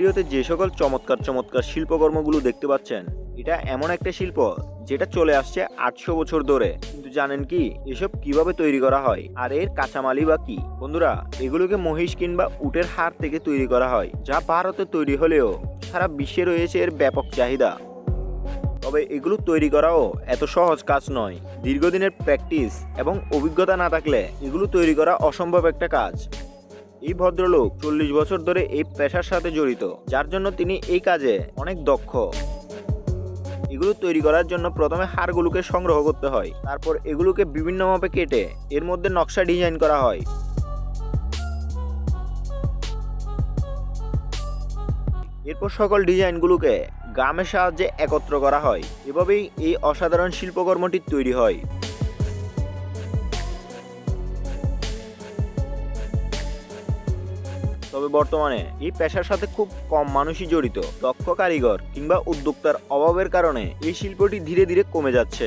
ভিডিওতে যে সকল চমৎকার চমৎকার শিল্পকর্মগুলো দেখতে পাচ্ছেন, এটা এমন একটা শিল্প যেটা চলে আসছে আটশো বছর ধরে। কিন্তু জানেন কি, এসব কীভাবে তৈরি করা হয় আর এর কাঁচামালি বা কি? বন্ধুরা, এগুলোকে মহিষ কিংবা উটের হাড় থেকে তৈরি করা হয়, যা ভারতে তৈরি হলেও সারা বিশ্বে রয়েছে এর ব্যাপক চাহিদা। তবে এগুলো তৈরি করাও এত সহজ কাজ নয়। দীর্ঘদিনের প্র্যাকটিস এবং অভিজ্ঞতা না থাকলে এগুলো তৈরি করা অসম্ভব একটা কাজ। এই ভদ্রলোক চল্লিশ বছর ধরে এই পেশার সাথে জড়িত, যার জন্য তিনি এই কাজে অনেক দক্ষ। এগুলো তৈরি করার জন্য প্রথমে হাড়গুলোকে সংগ্রহ করতে হয়, তারপর এগুলোকে বিভিন্ন মাপে কেটে এর মধ্যে নকশা ডিজাইন করা হয়। এরপর সকল ডিজাইনগুলোকে গ্রামের সাহায্যে একত্র করা হয়। এভাবেই এই অসাধারণ শিল্পকর্মটি তৈরি হয়। তবে বর্তমানে এই পেশার সাথে খুব কম মানুষই জড়িত। দক্ষ কারিগর কিংবা উদ্যোক্তার অভাবের কারণে এই শিল্পটি ধীরে ধীরে কমে যাচ্ছে।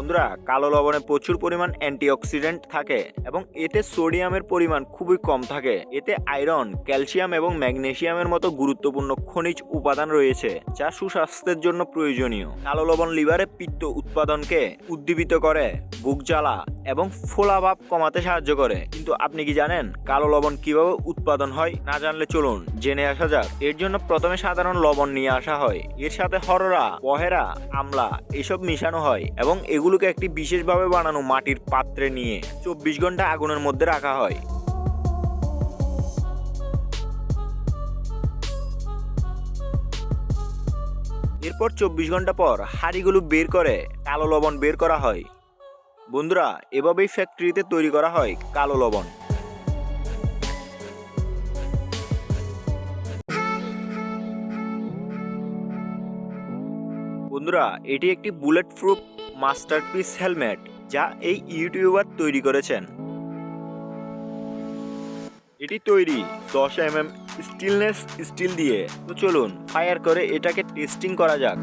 বন্ধুরা, কালো লবণে প্রচুর পরিমাণ অ্যান্টিঅক্সিডেন্ট থাকে এবং এতে সোডিয়ামের পরিমাণ খুবই কম থাকে। এতে আয়রন, ক্যালসিয়াম এবং ম্যাগনেসিয়ামের মতো গুরুত্বপূর্ণ খনিজ উপাদান রয়েছে, যা সুস্বাস্থ্যের জন্য প্রয়োজনীয়। কালো লবণ লিভারে পিত্ত উৎপাদনকে উদ্দীপিত করে, বুক জ্বালা এবং ফোলাভাব কমাতে সাহায্য করে। কিন্তু আপনি কি জানেন কালো লবণ কীভাবে উৎপাদন হয়? না জানলে চলুন জেনে আসা যাক। এর জন্য প্রথমে সাধারণ লবণ নিয়ে আসা হয়। এর সাথে হররা পহেরা আমলা এসব মিশানো হয় এবং এগুলোকে একটি বিশেষভাবে বানানো মাটির পাত্রে নিয়ে চব্বিশ ঘণ্টা আগুনের মধ্যে রাখা হয়। এরপর চব্বিশ ঘণ্টা পর হাড়িগুলো বের করে কালো লবণ বের করা হয়। বন্ধুরা, এভাবেই ফ্যাক্টরিতে তৈরি করা হয় কালো লবণ। বন্ধুরা, এটি একটি বুলেট প্রুফ মাস্টারপিস হেলমেট যা এই ইউটিউবার তৈরি করেছেন। এটি তৈরি দশ এম এম স্টিলনেস স্টিল দিয়ে। তো চলুন, ফায়ার করে এটাকে টেস্টিং করা যাক।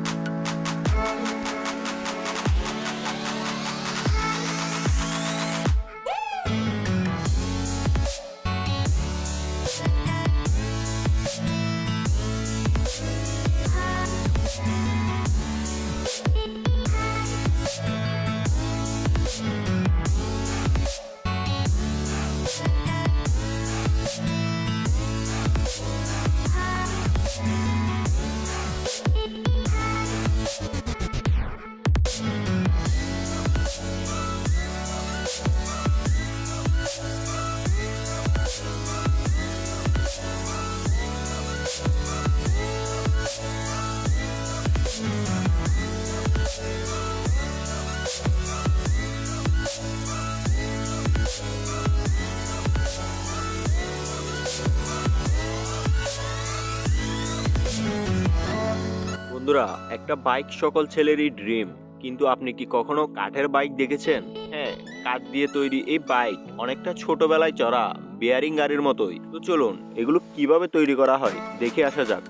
বন্ধুরা, একটা বাইক সকল ছেলেরই ড্রিম কিন্তু আপনি কি কখনো কাঠের বাইক দেখেছেন? হ্যাঁ কাঠ দিয়ে তৈরি এই বাইক অনেকটা ছোটবেলায় চড়া বিয়ারিং গাড়ির মতোই। তো চলুন, এগুলো কীভাবে তৈরি করা হয়, দেখে আসা যাক।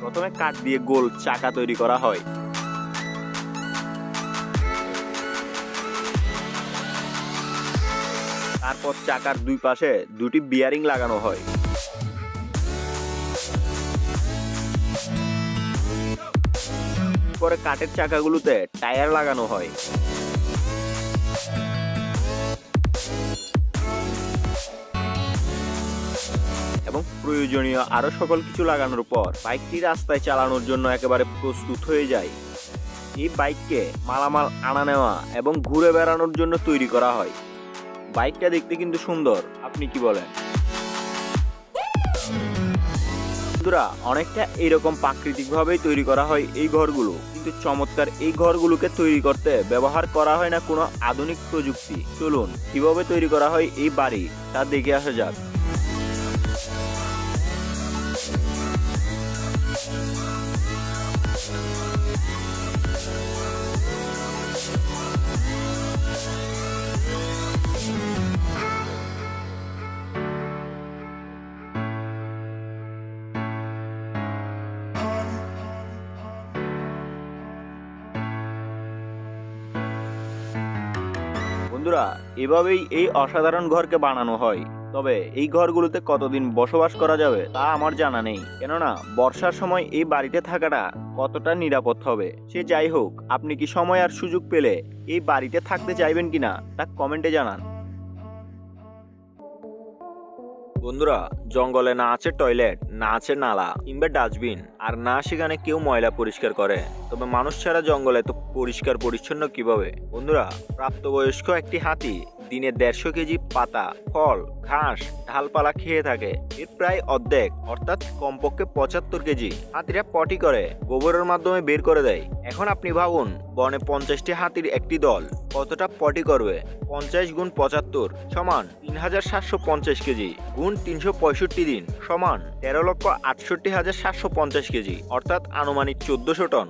প্রথমে কাঠ দিয়ে গোল চাকা তৈরি করা হয়। তারপর চাকার দুই পাশে দুটি বিয়ারিং লাগানো হয়। পরে কাঠের চাকাগুলোতে টায়ার লাগানো হয়। এবং প্রয়োজনীয় আরও সকল কিছু লাগানোর পর বাইকটি রাস্তায় চালানোর জন্য একেবারে প্রস্তুত হয়ে যায়। এই বাইককে মালামাল আনা নেওয়া এবং ঘুরে বেড়ানোর জন্য তৈরি করা হয়। বাইকটা দেখতে কিন্তু সুন্দর। আপনি কি বলেন? বন্ধুরা, অনেকটা এরকম প্রাকৃতিকভাবেই তৈরি করা হয় এই ঘরগুলো। কিন্তু চমৎকার এই ঘরগুলোকে তৈরি করতে ব্যবহার করা হয় না কোনো আধুনিক প্রযুক্তি। চলুন, কীভাবে তৈরি করা হয় এই বাড়ি তা দেখে আসা যাক। বন্ধুরা, এভাবেই এই অসাধারণ ঘরকে বানানো হয়। তবে এই ঘরগুলোতে কতদিন বসবাস করা যাবে তা আমার জানা নেই। কেননা, বর্ষার সময় এই বাড়িতে থাকাটা কতটা নিরাপদ হবে? সে যাই হোক, আপনি কি সময় আর সুযোগ পেলে এই বাড়িতে থাকতে চাইবেন কিনা তা কমেন্টে জানান। বন্ধুরা, জঙ্গলে না আছে টয়লেট, না আছে নালা, কিংবা ডাস্টবিন, আর না সেখানে কেউ ময়লা পরিষ্কার করে। তবে মানুষ ছাড়া জঙ্গলে তো পরিষ্কার পরিচ্ছন্ন কীভাবে? বন্ধুরা, প্রাপ্তবয়স্ক একটি হাতি দিনে দেড়শো কেজি পাতা, ফল, ঘাস, ঢালপালা খেয়ে থাকে। এর প্রায় অর্ধেক, অর্থাৎ কমপক্ষে পঁচাত্তর কেজি। হাতিরা পটি করে, গোবরের মাধ্যমে বের করে দেয়। এখন আপনি ভাবুন, বনে পঞ্চাশটি হাতির একটি দল কতটা পটি করবে? পঞ্চাশ গুণ পঁচাত্তর সমান তিন হাজার সাতশো পঞ্চাশ কেজি গুণ তিনশো পঁয়ষট্টি দিন সমান তেরো লক্ষ আটষট্টি হাজার সাতশো পঞ্চাশ কেজি, অর্থাৎ আনুমানিক চোদ্দশো টন।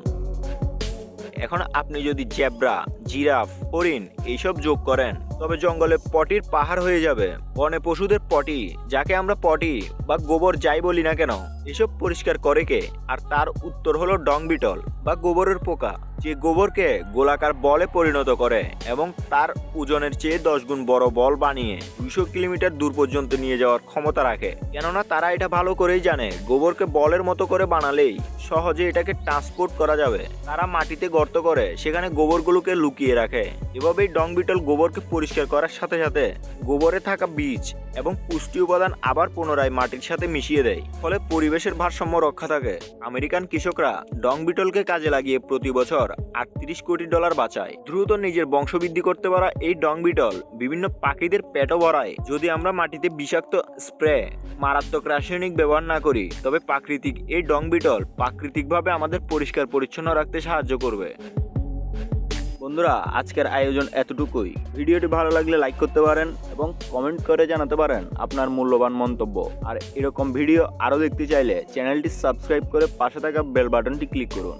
এখন আপনি যদি জেব্রা, জিরাফ, হরিণ এইসব যোগ করেন, তবে জঙ্গলে পটির পাহাড় হয়ে যাবে। বনে পশুদের পটি, যাকে আমরা পটি বা গোবর যাই বলি না কেন, এসব পরিষ্কার করে কে? আর তার উত্তর হলো ডং বিটল বা গোবরের পোকা, যে গোবরকে গোলাকার বলে পরিণত করে এবং তার ওজনের চেয়ে দশ গুণ বড় বল বানিয়ে দুইশো কিলোমিটার দূর পর্যন্ত নিয়ে যাওয়ার ক্ষমতা রাখে। কেননা তারা এটা ভালো করেই জানে, গোবরকে বলের মতো করে বানালেই সহজে এটাকে ট্রান্সপোর্ট করা যাবে। তারা মাটিতে গর্ত করে, সেখানে গোবরগুলোকে লুকিয়ে রাখে। এভাবেই ডং বিটল গোবরকে পরিষ্কার করার সাথে সাথে গোবরে থাকা বীজ এবং পুষ্টি উপাদান আবার পুনরায় মাটির সাথে মিশিয়ে দেয়। ফলে পরিবেশের ভারসাম্য রক্ষা থাকে। আমেরিকান কৃষকরা ডং বিটলকে কাজে লাগিয়ে প্রতি বছর আটত্রিশ কোটি ডলার বাঁচায়। দ্রুত নিজের বংশবৃদ্ধি করতে পারা এই ডং বিটল বিভিন্ন পাখিদের পেটও ভরায়। যদি আমরা মাটিতে বিষাক্ত স্প্রে, মারাত্মক রাসায়নিক ব্যবহার না করি, তবে প্রাকৃতিক এই ডং বিটল প্রাকৃতিকভাবে আমাদের পরিষ্কার পরিচ্ছন্ন রাখতে সাহায্য করবে। বন্ধুরা, আজকের আয়োজন এতটুকুই। ভিডিওটি ভালো লাগলে লাইক করতে পারেন এবং কমেন্ট করে জানাতে পারেন আপনার মূল্যবান মন্তব্য। আর এরকম ভিডিও আরও দেখতে চাইলে চ্যানেলটি সাবস্ক্রাইব করে পাশে থাকা বেল বাটনটি ক্লিক করুন।